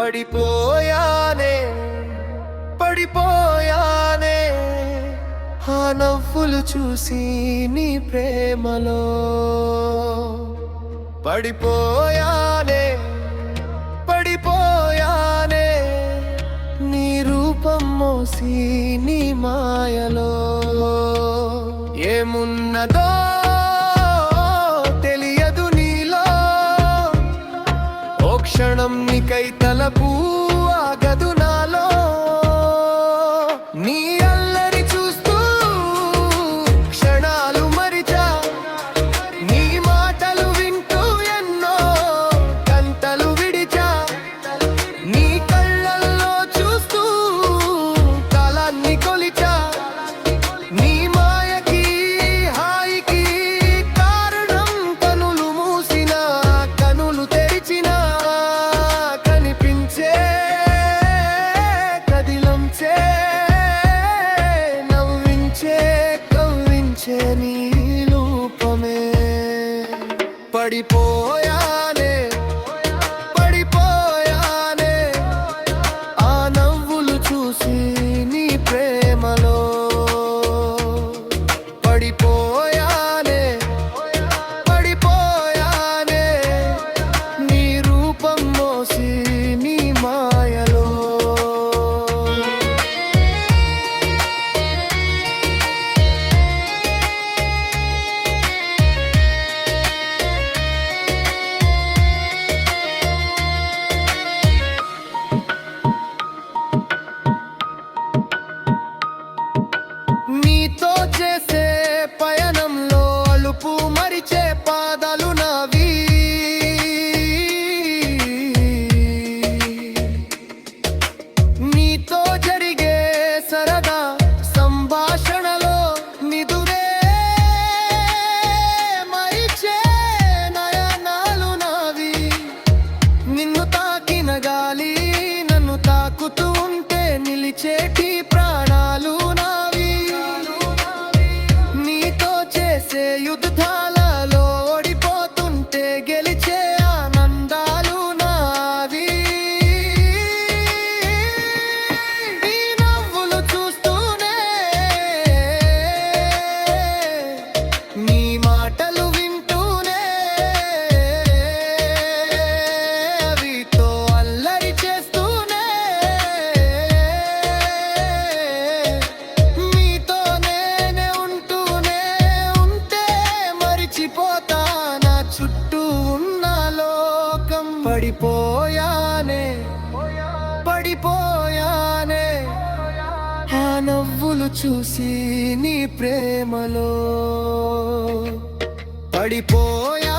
పడిపోయానే పడిపోయానే. ఆ నవ్వులు చూసి నీ ప్రేమలో పడిపోయానే పడిపోయానే. నీ రూపం మోసి నీ మాయలో ఏమున్నదో క్షణం నికై తలపు ఆగదు. Pretty boy. maritim say you the talent. పోయానే పడిపోయానే ఆ నవ్వులు చూసి నీ ప్రేమలో పడిపోయా